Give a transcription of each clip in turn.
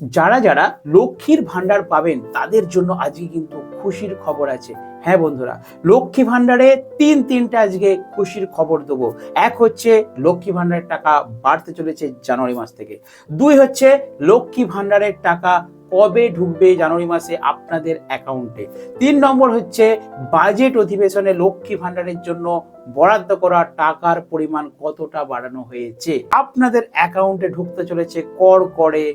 যারা যারা লক্ষ্মীর ভান্ডার পাবেন, তাদের জন্য আজকে কিন্তু খুশির খবর আছে। হ্যাঁ বন্ধুরা, লক্ষ্মী ভান্ডারে তিন তিনটা আজকে খুশির খবর দেবো। এক হচ্ছে, লক্ষ্মী ভান্ডারের টাকা বাড়তে চলেছে জানুয়ারি মাস থেকে। দুই হচ্ছে, লক্ষ্মী ভান্ডারের টাকা কবে ঢুকবে জানুয়ারি মাসে আপনাদের অ্যাকাউন্টে। তিন নম্বর হচ্ছে, বাজেট অধিবেশনে লক্ষ্মী ভান্ডারের জন্য বরাদ্দ করা টাকার পরিমাণ কতটা বাড়ানো হয়েছে? আপনাদের অ্যাকাউন্টে ঢুকতে চলেছে কর করে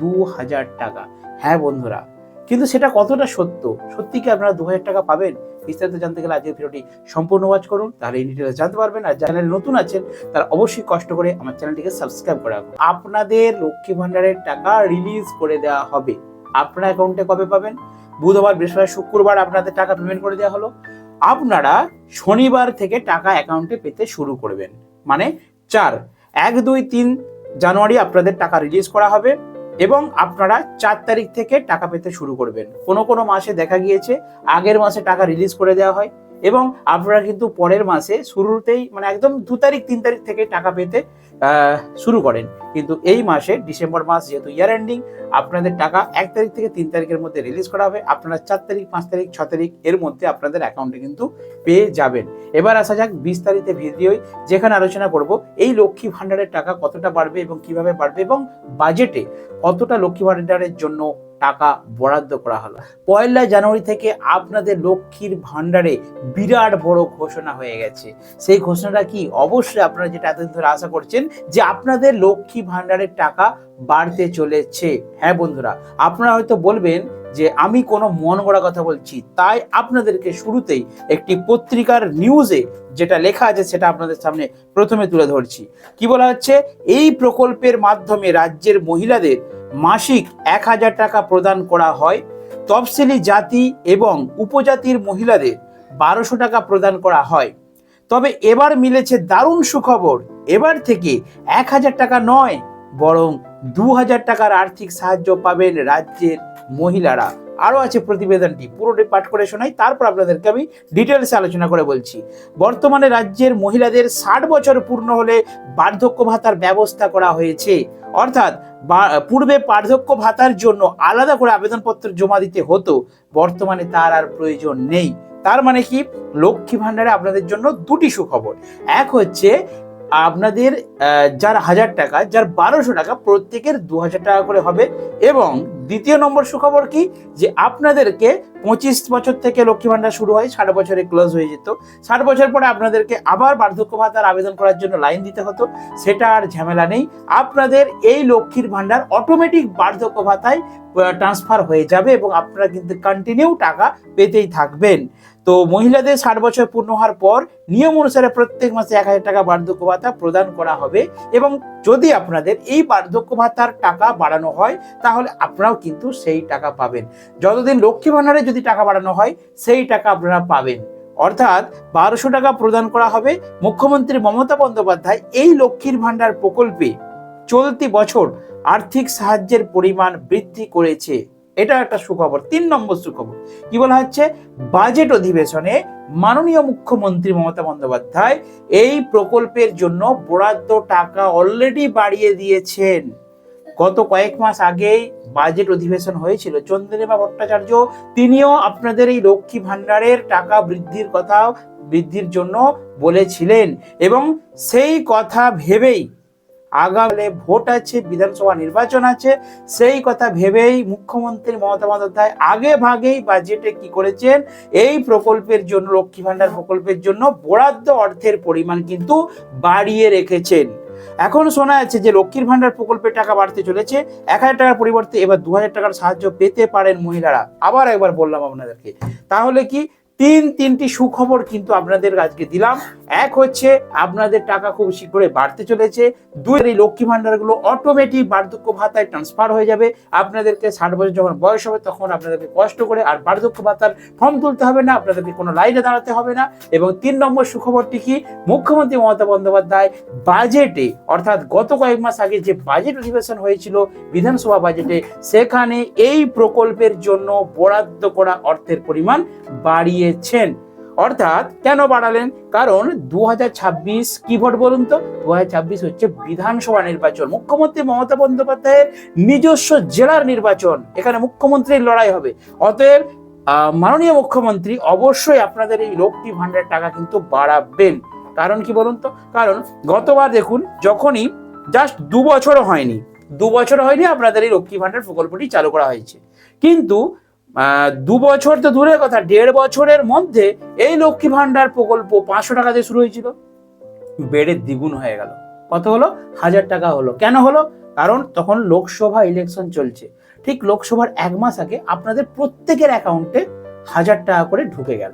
দু হাজার টাকা। হ্যাঁ বন্ধুরা, কিন্তু সেটা কতটা সত্য? সত্যি কি আপনারা দু হাজার টাকা পাবেন? বিস্তারিত জানতে গেলে আজকের ভিডিওটি সম্পূর্ণ ওয়াচ করুন, তাহলে এই ডিটেলস জানতে পারবেন। আর চ্যানেল নতুন আছেন, তারা অবশ্যই কষ্ট করে আমার চ্যানেলটিকে সাবস্ক্রাইব করে রাখুন। আপনাদের লক্ষ্মী ভান্ডারের টাকা রিলিজ করে দেওয়া হবে। আপনার অ্যাকাউন্টে কবে পাবেন? বুধবার, বৃহস্পতিবার, শুক্রবার আপনাদের টাকা পেমেন্ট করে দেওয়া হলো। আপনারা শনিবার থেকে টাকা অ্যাকাউন্টে পেতে শুরু করবেন। মানে চার, এক, দুই, তিন জানুয়ারি আপনাদের টাকা রিলিজ করা হবে। এবং আপনারা চার তারিখ থেকে টাকা পেতে শুরু করবেন। কোনো কোনো মাসে দেখা গিয়েছে, আগের মাসে টাকা রিলিজ করে দেওয়া হয় এবং আপনারা কিন্তু পরের মাসে শুরুতেই মানে একদম দু তারিখ, তিন তারিখ থেকে টাকা পেতে শুরু করেন। কিন্তু এই মাসে ডিসেম্বর মাস যেহেতু ইয়ার এন্ডিং আপনাদের টাকা এক তারিখ থেকে তিন তারিখের মধ্যে রিলিজ করা হবে। আপনারা চার তারিখ, পাঁচ তারিখ, ছ তারিখ এর মধ্যে আপনাদের অ্যাকাউন্টে কিন্তু পেয়ে যাবেন। এবার আসা যাক বিশ তারিখে ভিডিওই যেখানে আলোচনা করব এই লক্ষ্মী ভাণ্ডারের টাকা কতটা বাড়বে এবং কীভাবে বাড়বে এবং বাজেটে কতটা লক্ষ্মী ভাণ্ডারের জন্য টাকা বরাদ্দ করা হলো। পয়লা জানুয়ারি থেকে আপনাদের লক্ষ্মীর ভান্ডারে বিরাট বড় ঘোষণা হয়ে গেছে। সেই ঘোষণাটা কি? অবশ্যই আপনারা যেটা এতদিন ধরে আশা করছেন যে আপনাদের লক্ষ্মী ভান্ডারের টাকা বাড়তে চলেছে। হ্যাঁ বন্ধুরা, আপনারা হয়তো বলবেন যে আমি কোনো মন গড়া কথা বলছি, তাই আপনাদেরকে শুরুতেই একটি পত্রিকার নিউজে যেটা লেখা আছে সেটা আপনাদের সামনে প্রথমে তুলে ধরছি। কি বলা হচ্ছে? এই প্রকল্পের মাধ্যমে রাজ্যের মহিলাদের মাসিক এক হাজার টাকা প্রদান করা হয়। তফসিলি জাতি এবং উপজাতির মহিলাদের বারোশো টাকা প্রদান করা হয়। তবে এবার মিলেছে দারুণ সুখবর। এবার থেকে এক হাজার টাকা নয়, বরং দু হাজার টাকার আর্থিক সাহায্য পাবেন রাজ্যের মহিলারা। আরও আছে প্রতিবেদনটি পুরোটি পাঠ করে শোনাই, তারপর আপনাদেরকে আমি ডিটেলসে আলোচনা করে বলছি। বর্তমানে রাজ্যের মহিলাদের ষাট বছর পূর্ণ হলে বার্ধক্য ভাতার ব্যবস্থা করা হয়েছে। অর্থাৎ পূর্বে বার্ধক্য ভাতার জন্য আলাদা করে আবেদনপত্র জমা দিতে হতো, বর্তমানে তার আর প্রয়োজন নেই। তার মানে কি? লক্ষ্মী ভাণ্ডারে আপনাদের জন্য দুটি সুখবর। এক হচ্ছে, আপনাদের যার হাজার টাকা, যার বারোশো টাকা প্রত্যেকের দু হাজার টাকা করে হবে এবং দ্বিতীয় নম্বর সুখবর কি? যে আপনাদেরকে পঁচিশ বছর থেকে লক্ষ্মী ভাণ্ডার শুরু হয়, ষাট বছরে ক্লোজ হয়ে যেত। ষাট বছর পরে আপনাদেরকে আবার বার্ধক্য ভাতার আবেদন করার জন্য লাইন দিতে হতো। সেটা আর ঝামেলা নেই। আপনাদের এই লক্ষ্মীর ভাণ্ডার অটোমেটিক বার্ধক্য ভাতায় ট্রান্সফার হয়ে যাবে এবং আপনারা কিন্তু কন্টিনিউ টাকা পেতেই থাকবেন। তো মহিলাদের ষাট বছর পূর্ণ হওয়ার পর নিয়ম অনুসারে প্রত্যেক মাসে এক হাজার টাকা বার্ধক্য ভাতা প্রদান করা হবে এবং যদি আপনাদের এই বার্ধক্য ভাতার টাকা বাড়ানো হয়, তাহলে আপনারাও কিন্তু সেই টাকা পাবেন। যতদিন লক্ষ্মী ভাণ্ডারে যদি টাকা বাড়ানো হয়, সেই টাকা আপনারা পাবেন। অর্থাৎ বারোশো টাকা প্রদান করা হবে মুখ্যমন্ত্রী মমতা বন্দ্যোপাধ্যায় এই লক্ষ্মীর ভাণ্ডার প্রকল্পে। চলতি বছর আর্থিক সাহায্যের পরিমাণ বৃদ্ধি করেছে। এটা একটা সুখবর, তিন নম্বর সুখবর। কি বলা হচ্ছে? বাজেট অধিবেশনে মাননীয় মুখ্যমন্ত্রী মমতা বন্দ্যোপাধ্যায় এই প্রকল্পের জন্য বরাদ্দ টাকা অলরেডি বাড়িয়ে দিয়েছেন। গত কয়েক মাস আগেই বাজেট অধিবেশন হয়েছিল। চন্দ্রিমা ভট্টাচার্য, তিনিও আপনাদের এই লক্ষ্মী ভাণ্ডারের টাকা বৃদ্ধির কথা বৃদ্ধির জন্য বলেছিলেন। এবং সেই কথা ভেবেই আগামী ভোট আছে, বিধানসভা নির্বাচন আছে, সেই কথা ভেবেই মুখ্যমন্ত্রী মমতা বন্দ্যোপাধ্যায় আগে ভাগেই বাজেটে কি করেছেন, এই প্রকল্পের জন্য, লক্ষ্মী ভাণ্ডার প্রকল্পের জন্য বরাদ্দ অর্থের পরিমাণ কিন্তু বাড়িয়ে রেখেছেন। এখন শোনা যাচ্ছে যে লক্ষ্মীর ভাণ্ডার প্রকল্পের টাকা বাড়তে চলেছে, এক হাজার টাকার পরিবর্তে এবার দু হাজার টাকার সাহায্য পেতে পারেন মহিলারা। আবার একবার বললাম আপনাদেরকে। তাহলে কি তিন তিনটি সুখবর কিন্তু আপনাদের আজকে দিলাম। এক হচ্ছে, আপনাদের টাকা খুব শীঘ্রই বাড়তে চলেছে। দুই, এই লক্ষ্মী ভাণ্ডারগুলো অটোমেটিক বার্ধক্য ভাতায় ট্রান্সফার হয়ে যাবে। আপনাদেরকে ষাট বছর যখন বয়স হবে, তখন আপনাদেরকে কষ্ট করে আর বার্ধক্য ভাতার ফর্ম তুলতে হবে না, আপনাদেরকে কোনো লাইনে দাঁড়াতে হবে না। এবং তিন নম্বর সুখবরটি কি? মুখ্যমন্ত্রী মমতা বন্দ্যোপাধ্যায় বাজেটে অর্থাৎ গত কয়েক মাস আগে যে বাজেট অধিবেশন হয়েছিল, বিধানসভা বাজেটে সেখানে এই প্রকল্পের জন্য বরাদ্দ করা অর্থের পরিমাণ বাড়িয়েছেন অর্থাৎ কেন বাড়ালেন? কারণ দু কি ভোট বলুন তো? দু হচ্ছে বিধানসভা নির্বাচন। মুখ্যমন্ত্রী মমতা বন্দ্যোপাধ্যায়ের নিজস্ব জেলার নির্বাচন। এখানে মুখ্যমন্ত্রীর লড়াই হবে। অতএব মাননীয় মুখ্যমন্ত্রী অবশ্যই আপনাদের এই লক্ষ্মী ভান্ডার টাকা কিন্তু বাড়াবেন। কারণ কি বলুন তো? কারণ গতবার দেখুন, যখনই জাস্ট দু বছরও হয়নি, দু বছর হয়নি আপনাদের এই লক্ষ্মী ভান্ডার প্রকল্পটি চালু করা হয়েছে। কিন্তু দু বছর তো দূরের কথা, দেড় বছরের মধ্যে এই লক্ষ্মী ভান্ডার প্রকল্প পাঁচশো টাকা দিয়ে শুরু হয়েছিল। বেড়ে দ্বিগুণ হয়ে গেল। কত হলো? হাজার টাকা হলো। কেন হলো? কারণ তখন লোকসভা ইলেকশন চলছে। ঠিক লোকসভার এক মাস আগে আপনাদের প্রত্যেকের অ্যাকাউন্টে হাজার টাকা করে ঢুকে গেল।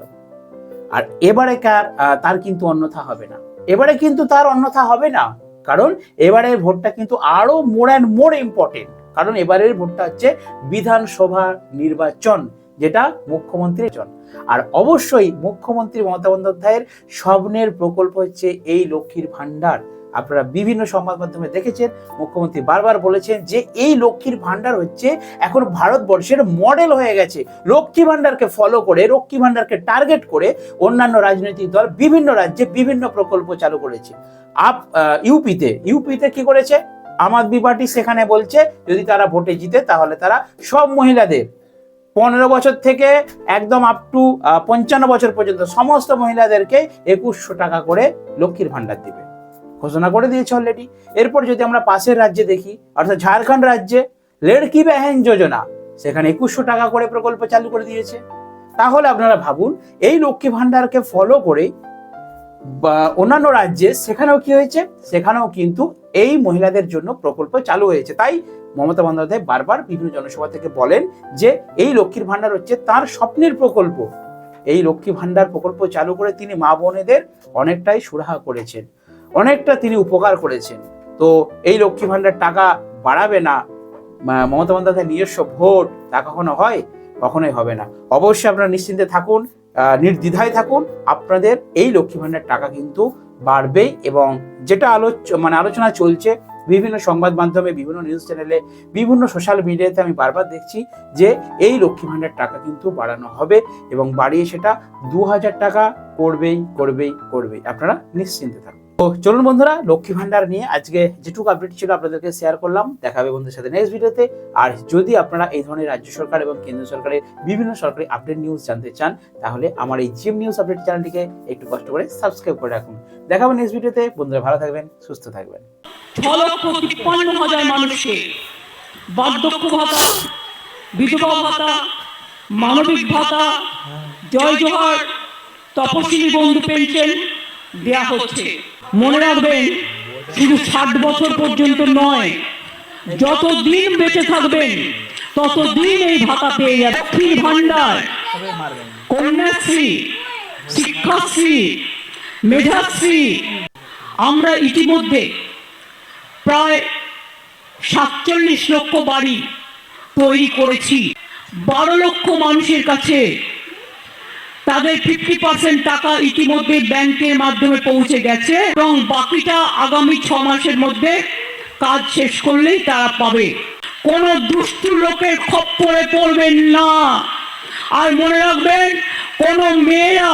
আর এবারে কার তার কিন্তু অন্যথা হবে না। এবারে কিন্তু তার অন্যথা হবে না। কারণ এবারে ভোটটা কিন্তু আরও মোর অ্যান্ড মোর ইম্পর্টেন্ট কারণ এবারের ভোটটা হচ্ছে বিধানসভা নির্বাচন, যেটা মুখ্যমন্ত্রীর জন আর অবশ্যই মুখ্যমন্ত্রী মমতা বন্দ্যোপাধ্যায়ের স্বপ্নের প্রকল্প হচ্ছে এই লক্ষ্মীর ভান্ডার আপনারা বিভিন্ন সংবাদ মাধ্যমে দেখেছেন, মুখ্যমন্ত্রী বারবার বলেছেন যে এই লক্ষ্মীর ভান্ডার হচ্ছে এখন ভারতবর্ষের মডেল হয়ে গেছে। লক্ষ্মী ভান্ডারকে ফলো করে, লক্ষ্মী ভান্ডারকে টার্গেট করে অন্যান্য রাজনৈতিক দল বিভিন্ন রাজ্যে বিভিন্ন প্রকল্প চালু করেছে। আপ ইউপিতে ইউপিতে কি করেছে? আম আদমি পার্টি সেখানে বলছে, যদি তারা ভোটে জিতে, তাহলে তারা সব মহিলাদের, পনেরো বছর থেকে একদম আপ টু পঞ্চান্ন বছর পর্যন্ত সমস্ত মহিলাদেরকে একুশশো টাকা করে লক্ষ্মীর ভাণ্ডার দিবে। ঘোষণা করে দিয়েছে অলরেডি এরপর যদি আমরা পাশের রাজ্যে দেখি, অর্থাৎ ঝাড়খণ্ড রাজ্যে, লেড়কি বেহেন যোজনা, সেখানে একুশশো টাকা করে প্রকল্প চালু করে দিয়েছে। তাহলে আপনারা ভাবুন, এই লক্ষ্মী ভাণ্ডারকে ফলো করে অন্যান্য রাজ্যে সেখানেও কি হয়েছে? সেখানেও কিন্তু এই মহিলাদের জন্য প্রকল্প চালু হয়েছে। তাই মমতা বন্দ্যোপাধ্যায় বারবার বিভিন্ন জনসভা থেকে বলেন যে এই লক্ষ্মীর ভান্ডার হচ্ছে তার স্বপ্নের প্রকল্প। এই লক্ষ্মী ভান্ডার প্রকল্প চালু করে তিনি মা বোনেদের অনেকটাই সুরাহা করেছেন, অনেকটা তিনি উপকার করেছেন। তো এই লক্ষ্মী ভান্ডার টাকা বাড়াবে না মমতা বন্দ্যোপাধ্যায় নিজস্ব ভোট তা কখনো হয়? কখনোই হবে না। অবশ্যই আপনারা নিশ্চিন্তে থাকুন। নির্দ্বিধায় থাকুন। আপনাদের এই লক্ষ্মী ভান্ডার টাকা কিন্তু বাড়বেই এবং যেটা আলোচ মানে আলোচনা চলছে, বিভিন্ন সংবাদ মাধ্যমে, বিভিন্ন নিউজ চ্যানেলে বিভিন্ন সোশ্যাল মিডিয়াতে আমি বারবার দেখছি যে এই লক্ষ্মী ভান্ডার টাকা কিন্তু বাড়ানো হবে এবং বাড়িয়ে সেটা দু হাজার টাকা করবেই করবেই করবেই। আপনারা নিশ্চিন্তে থাকুন। তো চলুন বন্ধুরা, লক্ষ্মী ভান্ডার নিয়ে আজকে যেটুকু আপডেট ছিল আপনাদেরকে শেয়ার করলাম। দেখা হবে বন্ধুদের সাথে নেক্সট ভিডিওতে আর যদি আপনারা এই ধরনের রাজ্য সরকার এবং কেন্দ্র সরকারের বিভিন্ন সরকারি আপডেট নিউজ জানতে চান, তাহলে আমার এই জিএম নিউজ আপডেট চ্যানেলটিকে একটু কষ্ট করে সাবস্ক্রাইব করে রাখুন। দেখা হবে নেক্সট ভিডিওতে বন্ধুরা, ভালো থাকবেন, সুস্থ থাকবেন। ভাতা ভাতা মানবিক ভাতা জয় জোহার তপশিলি বন্ধু পেনশন দেয়া হচ্ছে। মনে রাখবেন শুধু ষাট বছর পর্যন্ত নয় যত দিন বেঁচে থাকবেন তত দিন এই ভাতা পেয়ে যাবে ভান্ডার কন্যাশ্রী, শিক্ষাশ্রী, মেধাশ্রী, আমরা ইতিমধ্যে প্রায় সাতচল্লিশ লক্ষ বাড়ি তৈরি করেছি। বারো লক্ষ মানুষের কাছে তাদের ফিফটি পার্সেন্ট টাকা ইতিমধ্যে ব্যাংকের মাধ্যমে পৌঁছে গেছে এবং বাকিটা আগামী ছ মাসের মধ্যে কাজ শেষ করলেই তারা পাবে। কোনো দুষ্টু লোকের খপ্পরে পড়বেন না। আর মনে রাখবেন, কোনো মেয়েরা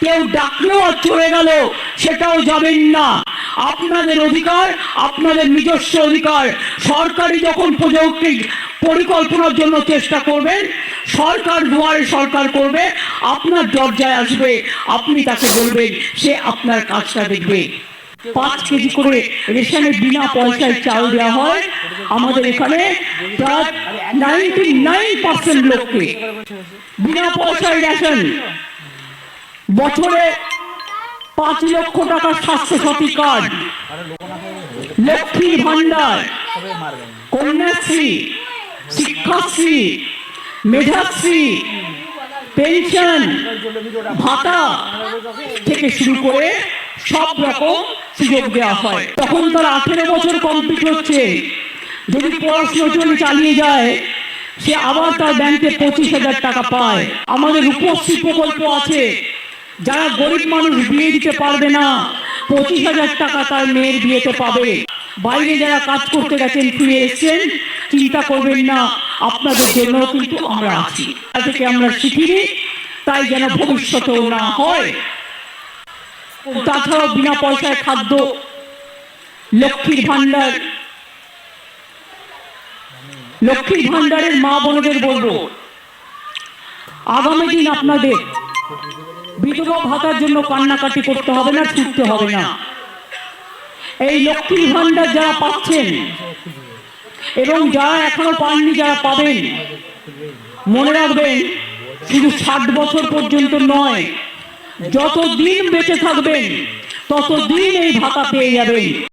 কেউ ডাকলেও আর চলে গেল, সেটাও যাবেন না। আপনাদের অধিকার, আপনাদের নিজস্ব অধিকার। সরকারি যখন প্রযুক্তি পরিকল্পনার জন্য চেষ্টা করবেন। সরকার দুয়ারে সরকার করবে। আপনার দরজায় আসবে, আপনি তাকে বলবেন, সে আপনার কাজটা দেখবে। পাঁচ কেজি করে রেশনের বিনা পয়সায় চাল দেওয়া হয়। আমাদের এখানে প্রায় নাইনটি নাইন পার্সেন্ট লোককে বিনা পয়সায় রেশন। বছরে পাঁচ লক্ষ টাকার স্বাস্থ্য সাথী কার্ড। লক্ষ্মীর ভান্ডার কন্যাশ্রী। শিক্ষাশ্রী, মেধাশ্রী, পেনশন, ভাতা থেকে শুরু করে সব রকম সুযোগ দেওয়া হয়। তখন তার আঠেরো বছর কমপ্লিট হচ্ছে। যদি পড়াশোনা চলে চালিয়ে যায়, সে আবার তার ব্যাংকে পঁচিশ হাজার টাকা পায়। আমাদের রূপশ্রী প্রকল্প আছে। যারা গরিব মানুষ বিয়ে দিতে পারবে না, পঁচিশ হাজার টাকা তার মেয়ের বিয়েতে পাবে। বাইরে যারা কাজ করতে গেছেন, ফিরে এসছেন চিন্তা করবেন না আপনাদের জন্য কিন্তু আমরা আছি। তা থেকে আমরা শিখিনি তাই যেন ভবিষ্যতেও না হয়। তাছাড়াও বিনা পয়সায় খাদ্য লক্ষ্মীর ভান্ডার লক্ষ্মীর ভান্ডারের মা বোনদের বলব আগামী দিন আপনাদের বিধবা ভাতার জন্য কান্নাকাটি করতে হবে না ছুটতে হবে না। এই লক্ষ্মীর ভান্ডার যারা পাচ্ছেন এবং যারা এখনও পাননি যারা পাবেন। মনে রাখবেন শুধু ষাট বছর পর্যন্ত নয় যতদিন বেঁচে থাকবেন ততদিন এই ভাতা পেয়ে যাবেন।